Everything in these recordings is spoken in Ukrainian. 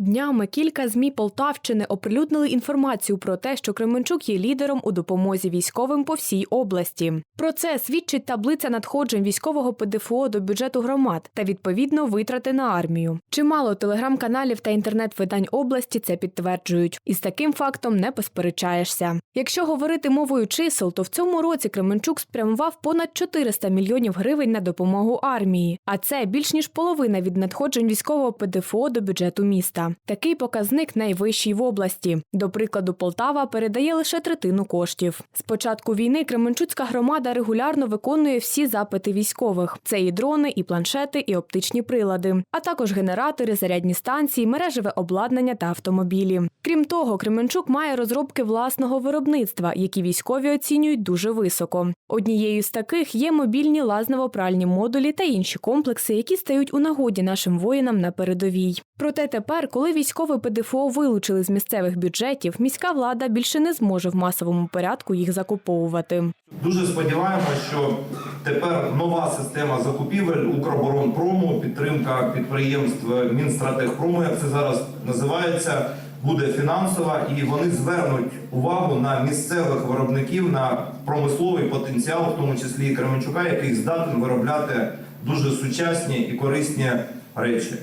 Днями кілька змі Полтавщини оприлюднили інформацію про те, що Кременчук є лідером у допомозі військовим по всій області. Про це свідчить таблиця надходжень військового ПДФО до бюджету громад та відповідно витрати на армію. Чимало телеграм-каналів та інтернет-видань області це підтверджують, і з таким фактом не посперечаєшся. Якщо говорити мовою чисел, то в цьому році Кременчук спрямував понад 400 мільйонів гривень на допомогу армії, а це більш ніж половина від надходжень військового ПДФО до бюджету міста. Такий показник найвищий в області. До прикладу, Полтава передає лише третину коштів. З початку війни Кременчуцька громада регулярно виконує всі запити військових: це і дрони, і планшети, і оптичні прилади, а також генератори, зарядні станції, мережеве обладнання та автомобілі. Крім того, Кременчук має розробки власного виробництва, які військові оцінюють дуже високо. Однією з таких є мобільні лазново-пральні модулі та інші комплекси, які стають у нагоді нашим воїнам на передовій. Проте тепер, коли військове ПДФО вилучили з місцевих бюджетів, міська влада більше не зможе в масовому порядку їх закуповувати. Дуже сподіваємося, що тепер нова система закупівель Укроборонпрому, підтримка підприємств Мінстратегпрому, як це зараз називається, буде фінансова, і вони звернуть увагу на місцевих виробників, на промисловий потенціал, в тому числі і Кременчука, який здатен виробляти дуже сучасні і корисні речі.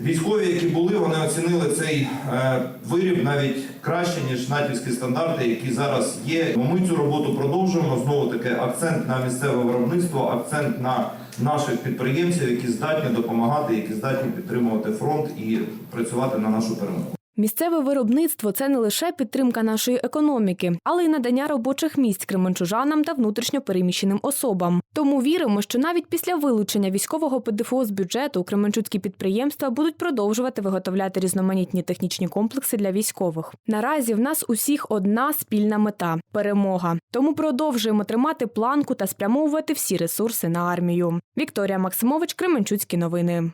Військові, які були, вони оцінили цей е, виріб навіть краще ніж натівські стандарти, які зараз є. Ми цю роботу продовжуємо. Знову таки акцент на місцеве виробництво, акцент на наших підприємців, які здатні допомагати, які здатні підтримувати фронт і працювати на нашу перемогу. Місцеве виробництво це не лише підтримка нашої економіки, але й надання робочих місць кременчужанам та внутрішньо переміщеним особам. Тому віримо, що навіть після вилучення військового ПДФО з бюджету кременчуцькі підприємства будуть продовжувати виготовляти різноманітні технічні комплекси для військових. Наразі в нас усіх одна спільна мета перемога. Тому продовжуємо тримати планку та спрямовувати всі ресурси на армію. Вікторія Максимович, Кременчуцькі новини.